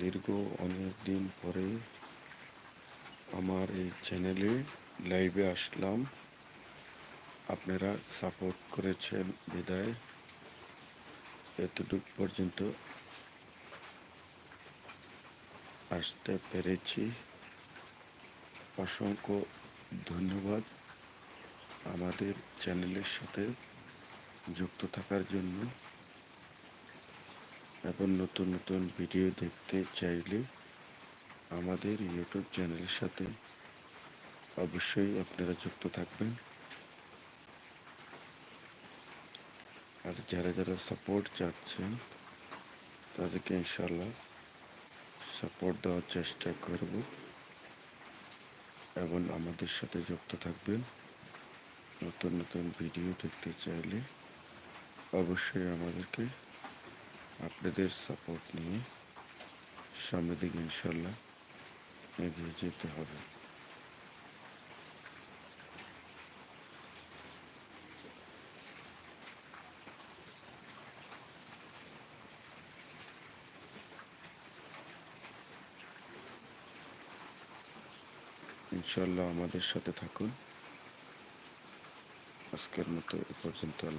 দীর্ঘ অনেক দিন পরে আমার এই চ্যানেলে লাইভে আসলাম। আপনারা সাপোর্ট করেছেন বিদায়। এতটুকু পর্যন্ত আসতে পেরেছি। অসংখ্য ধন্যবাদ আমাদের চ্যানেলের সাথে যুক্ত থাকার জন্য। এবং নতুন নতুন ভিডিও দেখতে চাইলে আমাদের ইউটিউব চ্যানেলের সাথে অবশ্যই আপনারা যুক্ত থাকবেন। আর যারা যারা সাপোর্ট চাচ্ছেন, তাদেরকে ইনশাল্লাহ সাপোর্ট দেওয়ার চেষ্টা করব এবং আমাদের সাথে যুক্ত থাকবেন। নতুন নতুন ভিডিও দেখতে চাইলে অবশ্যই আমাদেরকে আপনাদের সাপোর্ট নিয়ে সামনের দিকে ইনশাল্লাহ এগিয়ে যেতে হবে। ইনশাল্লাহ আমাদের সাথে থাকুন। আজকের মতো এ পর্যন্ত আল্লাহ